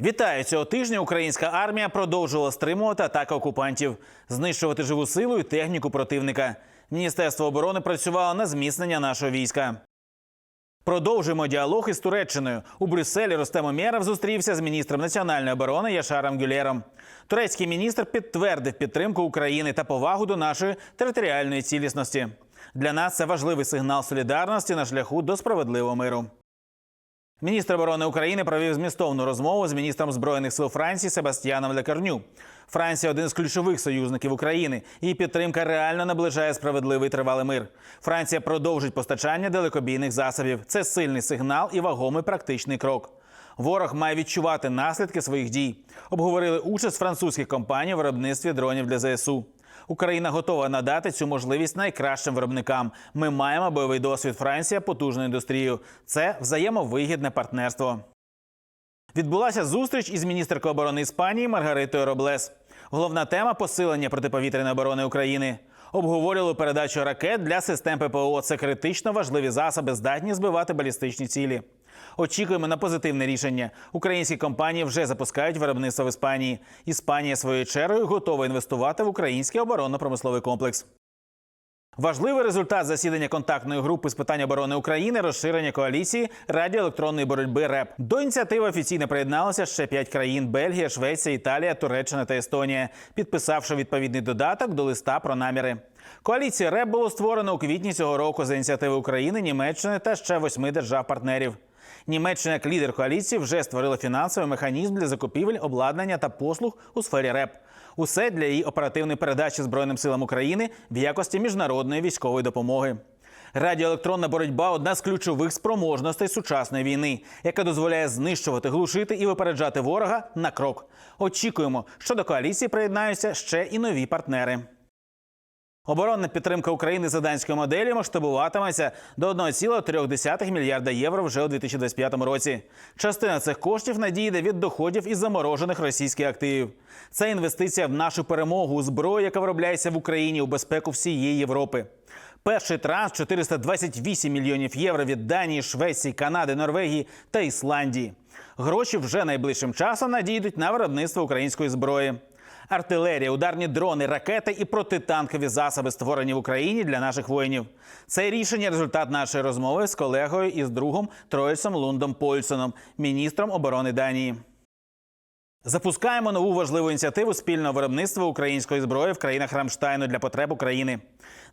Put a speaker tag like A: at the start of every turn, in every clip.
A: Вітаю цього тижня. Українська армія продовжувала стримувати атаки окупантів, знищувати живу силу і техніку противника. Міністерство оборони працювало на зміцнення нашого війська. Продовжуємо діалог із Туреччиною. У Брюсселі Ростем Омєров зустрівся з міністром національної оборони Яшаром Гюлєром. Турецький міністр підтвердив підтримку України та повагу до нашої територіальної цілісності. Для нас це важливий сигнал солідарності на шляху до справедливого миру. Міністр оборони України провів змістовну розмову з міністром збройних сил Франції Себастьяном Лекарню. Франція один з ключових союзників України. Її підтримка реально наближає справедливий тривалий мир. Франція продовжить постачання далекобійних засобів. Це сильний сигнал і вагомий практичний крок. Ворог має відчувати наслідки своїх дій. Обговорили участь французьких компаній в виробництві дронів для ЗСУ. Україна готова надати цю можливість найкращим виробникам. Ми маємо бойовий досвід Франція, потужну індустрію. Це взаємовигідне партнерство. Відбулася зустріч із міністеркою оборони Іспанії Маргаритою Роблес. Головна тема посилення протиповітряної оборони України. Обговорювали передачу ракет для систем ППО. Це критично важливі засоби, здатні збивати балістичні цілі. Очікуємо на позитивне рішення. Українські компанії вже запускають виробництво в Іспанії. Іспанія своєю чергою готова інвестувати в український оборонно-промисловий комплекс. Важливий результат засідання контактної групи з питань оборони України розширення коаліції радіоелектронної боротьби РЕП. До ініціативи офіційно приєдналося ще п'ять країн: Бельгія, Швеція, Італія, Туреччина та Естонія, підписавши відповідний додаток до листа про наміри. Коаліція РЕП було створено у квітні цього року за ініціативи України, Німеччини та ще восьми держав-партнерів. Німеччина як лідер коаліції вже створила фінансовий механізм для закупівель, обладнання та послуг у сфері РЕП. Усе для її оперативної передачі Збройним силам України в якості міжнародної військової допомоги. Радіоелектронна боротьба одна з ключових спроможностей сучасної війни, яка дозволяє знищувати, глушити і випереджати ворога на крок. Очікуємо, що до коаліції приєднаються ще і нові партнери. Оборонна підтримка України за данською моделі масштабуватиметься до 1,3 мільярда євро вже у 2025 році. Частина цих коштів надійде від доходів із заморожених російських активів. Це інвестиція в нашу перемогу у зброю, яка виробляється в Україні у безпеку всієї Європи. Перший транш 428 мільйонів євро від Данії, Швеції, Канади, Норвегії та Ісландії. Гроші вже найближчим часом надійдуть на виробництво української зброї. Артилерія, ударні дрони, ракети і протитанкові засоби створені в Україні для наших воїнів. Це рішення результат нашої розмови з колегою і з другом Троїсом Лундом Польсоном, міністром оборони Данії. Запускаємо нову важливу ініціативу спільного виробництва української зброї в країнах Рамштайну для потреб України.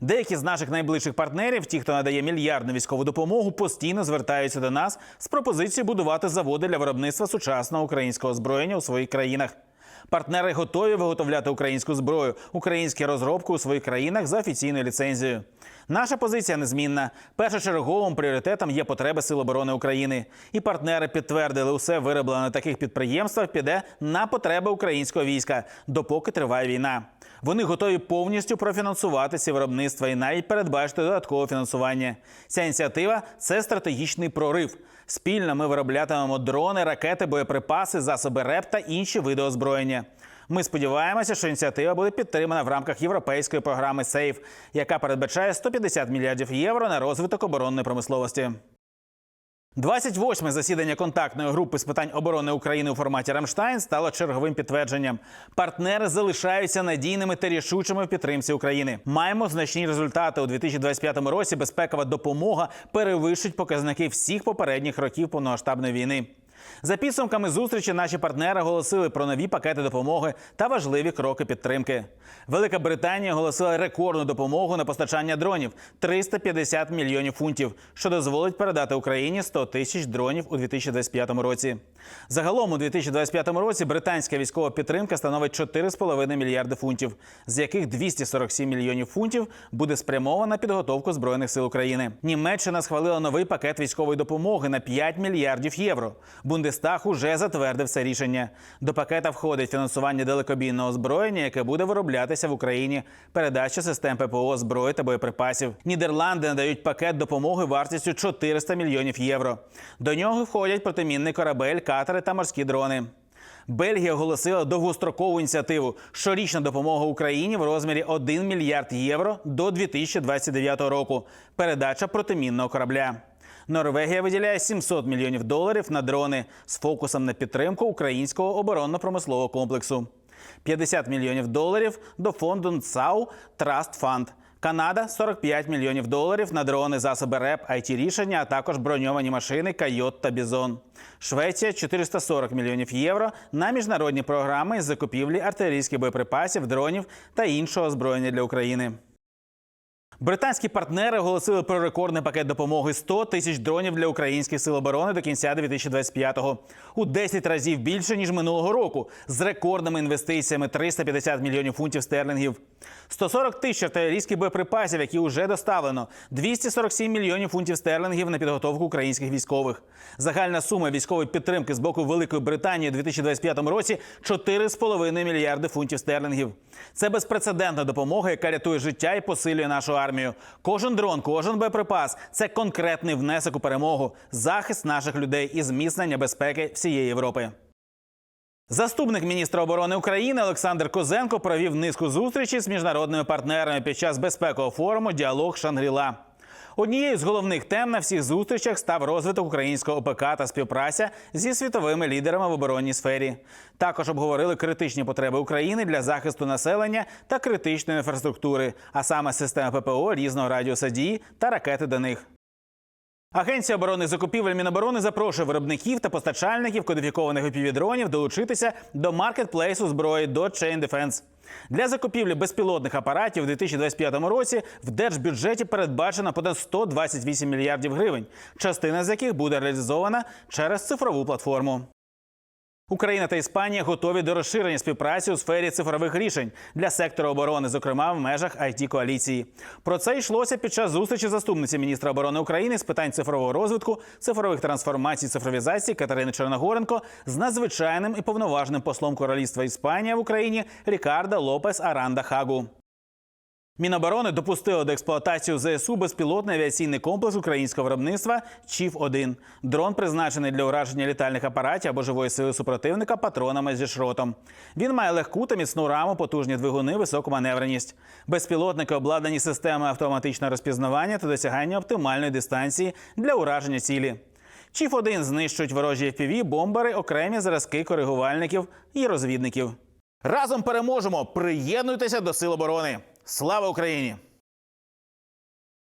A: Деякі з наших найближчих партнерів, ті, хто надає мільярдну військову допомогу, постійно звертаються до нас з пропозицією будувати заводи для виробництва сучасного українського озброєння у своїх країнах. Партнери готові виготовляти українську зброю, українські розробки у своїх країнах за офіційною ліцензією. Наша позиція незмінна. Першочерговим пріоритетом є потреби Сил оборони України. І партнери підтвердили, усе вироблене на таких підприємствах піде на потреби українського війська, допоки триває війна. Вони готові повністю профінансувати ці виробництва і навіть передбачити додаткове фінансування. Ця ініціатива це стратегічний прорив. Спільно ми вироблятимемо дрони, ракети, боєприпаси, засоби РЕП та інші види озброєння. Ми сподіваємося, що ініціатива буде підтримана в рамках європейської програми СЕЙФ, яка передбачає 150 мільярдів євро на розвиток оборонної промисловості. 28-ме засідання контактної групи з питань оборони України у форматі Рамштайн стало черговим підтвердженням. Партнери залишаються надійними та рішучими в підтримці України. Маємо значні результати у 2025 році. Безпекова допомога перевищить показники всіх попередніх років повномасштабної війни. За підсумками зустрічі наші партнери оголосили про нові пакети допомоги та важливі кроки підтримки. Велика Британія оголосила рекордну допомогу на постачання дронів 350 мільйонів фунтів, що дозволить передати Україні 100 тисяч дронів у 2025 році. Загалом у 2025 році британська військова підтримка становить 4,5 мільярди фунтів, з яких 247 мільйонів фунтів буде спрямовано на підготовку збройних сил України. Німеччина схвалила новий пакет військової допомоги на 5 мільярдів євро. Бундестаг уже затвердив це рішення. До пакета входить фінансування далекобійного озброєння, яке буде вироблятися в Україні, передача систем ППО, зброї та боєприпасів. Нідерланди надають пакет допомоги вартістю 400 мільйонів євро. До нього входять протимінний корабель, катери та морські дрони. Бельгія оголосила довгострокову ініціативу щорічна допомога Україні в розмірі 1 мільярд євро до 2029 року. Передача протимінного корабля. Норвегія виділяє 700 мільйонів доларів на дрони з фокусом на підтримку українського оборонно-промислового комплексу. 50 мільйонів доларів до фонду НЦАУ Trust Fund. Канада 45 мільйонів доларів на дрони, засоби РЕП, it рішення, а також броньовані машини Кайот та Бізон. Швеція 440 мільйонів євро на міжнародні програми з закупівлі артилерійських боєприпасів, дронів та іншого озброєння для України. Британські партнери оголосили про рекордний пакет допомоги 100 тисяч дронів для українських сил оборони до кінця 2025-го. У 10 разів більше ніж минулого року, з рекордними інвестиціями 350 мільйонів фунтів стерлінгів. 140 тисяч артилерійських боєприпасів, які вже доставлено, 247 мільйонів фунтів стерлінгів на підготовку українських військових. Загальна сума військової підтримки з боку Великої Британії у 2025 році 4,5 мільярди фунтів стерлінгів. Це безпрецедентна допомога, яка рятує життя і посилює нашу армію. Кожен дрон, кожен боєприпас це конкретний внесок у перемогу, захист наших людей і зміцнення безпеки всієї Європи. Заступник міністра оборони України Олександр Козенко провів низку зустрічей з міжнародними партнерами під час безпекового форуму Діалог Шангріла. Однією з головних тем на всіх зустрічах став розвиток українського ОПК та співпраця зі світовими лідерами в оборонній сфері. Також обговорили критичні потреби України для захисту населення та критичної інфраструктури, а саме системи ППО різного радіуса дії та ракети до них. Агенція оборони закупівель Міноборони запрошує виробників та постачальників кодифікованих впівдронів долучитися до маркетплейсу зброї до Chain Defense. Для закупівлі безпілотних апаратів у 2025 році в держбюджеті передбачено понад 128 мільярдів гривень, частина з яких буде реалізована через цифрову платформу. Україна та Іспанія готові до розширення співпраці у сфері цифрових рішень для сектора оборони, зокрема в межах it коаліції. Про це йшлося під час зустрічі заступниці міністра оборони України з питань цифрового розвитку, цифрових трансформацій, цифровізації Катерини Черногоренко з надзвичайним і повноважним послом Королівства Іспанія в Україні Рікардо Лопес Аранда Хагу. Міноборони допустило до експлуатації ЗСУ безпілотний авіаційний комплекс українського виробництва чіф 1 Дрон призначений для ураження літальних апаратів або живої сили супротивника патронами зі шротом. Він має легку та міцну раму, потужні двигуни, високу маневреність. Безпілотники обладнані системою автоматичного розпізнавання та досягання оптимальної дистанції для ураження цілі. Чіф 1 знищують ворожі FPV, бомбери, окремі зразки коригувальників і розвідників. Разом переможемо! Приєднуйтеся до Сил оборони! Слава Україні!